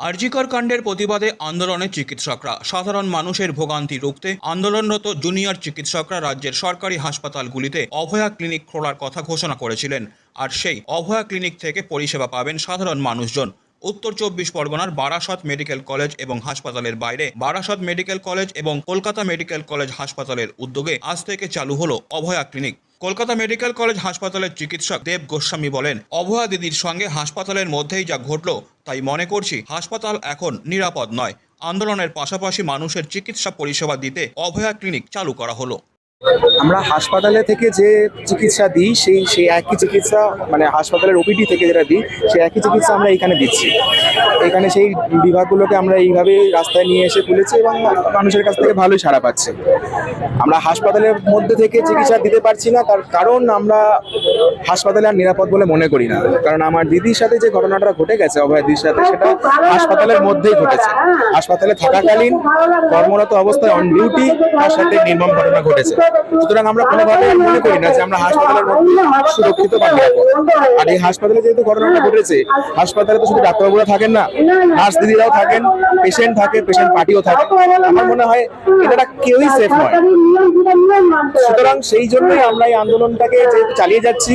আরজিকর কাণ্ডের প্রতিবাদে আন্দোলনে চিকিৎসকরা, সাধারণ মানুষের ভোগান্তি রুখতে আন্দোলনরত জুনিয়র চিকিৎসকরা রাজ্যের সরকারি হাসপাতালগুলিতে অভয়া ক্লিনিক খোলার কথা ঘোষণা করেছিলেন। আর সেই অভয়া ক্লিনিক থেকে পরিষেবা পাবেন সাধারণ মানুষজন। উত্তর চব্বিশ পরগনার বারাসত মেডিকেল কলেজ এবং হাসপাতালের বাইরে বারাসত মেডিকেল কলেজ এবং কলকাতা মেডিকেল কলেজ হাসপাতালের উদ্যোগে আজ থেকে চালু হলো Abhaya clinic. Kolkata medical college হাসপাতালের চিকিৎসক দেব গোস্বামী বলেন অভয়া দিদির সঙ্গে হাসপাতালের মধ্যেই যা ঘটল, তাই মনে করছি হাসপাতাল এখন নিরাপদ নয়। আন্দোলনের পাশাপাশি মানুষের চিকিৎসা পরিষেবা দিতে অভয়া ক্লিনিক চালু করা হলো। আমরা হাসপাতালে থেকে যে চিকিৎসা দিই, সেই সেই একই চিকিৎসা মানে হাসপাতালের ওপিডি থেকে যেটা দিই, সেই একই চিকিৎসা আমরা এখানে দিচ্ছি। এখানে সেই বিভাগগুলোকে আমরা এইভাবেই রাস্তায় নিয়ে এসে তুলেছি এবং মানুষের কাছ থেকে ভালোই সাড়া পাচ্ছে। আমরা হাসপাতালের মধ্যে থেকে চিকিৎসা দিতে পারছি না, তার কারণ আমরা হাসপাতালে আর নিরাপদ বলে মনে করি না। কারণ আমার দিদির সাথে যে ঘটনাটা ঘটে গেছে, অভয় দিদির সাথে, সেটা হাসপাতালের মধ্যেই ঘটেছে। হাসপাতালে থাকাকালীন কর্মরত অবস্থায় অন ডিউটি তার সাথে নির্মম ঘটনা ঘটেছে। সুতরাং আমরা কোনোভাবে মনে করি না যে আমরা হাসপাতালের মধ্যে সুরক্ষিত বা আর এই হাসপাতালে যেহেতু ঘটনাটা ঘটেছে হাসপাতালে তো শুধু ডাক্তারবাবুরা থাকেন না নার্স দিদিরাও থাকেন পেশেন্ট থাকে পেশেন্ট পার্টিও থাকে। আমার মনে হয় এটা কেউই সেফ নয়। সুতরাং সেই জন্যই আমরা এই আন্দোলনটাকে যেহেতু চালিয়ে যাচ্ছি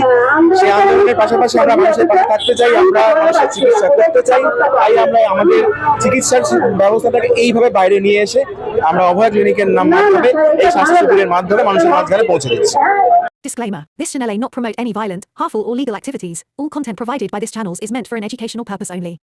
সেই আন্দোলনের পাশাপাশি আমরা মানুষের পাশে থাকতে চাই আমরা মানুষের চিকিৎসা করতে চাই তাই আমরা আমাদের চিকিৎসার ব্যবস্থাটাকে এইভাবে বাইরে নিয়ে এসে আমরা অভয় ক্লিনিকের নাম মাধ্যমে এই স্বাস্থ্য শিবিরের মাধ্যমে মানুষের মাঝখানে পৌঁছে দিচ্ছি Disclaimer This channel may not promote any violent, harmful, or legal activities. All content provided by this channel is meant for an educational purpose only.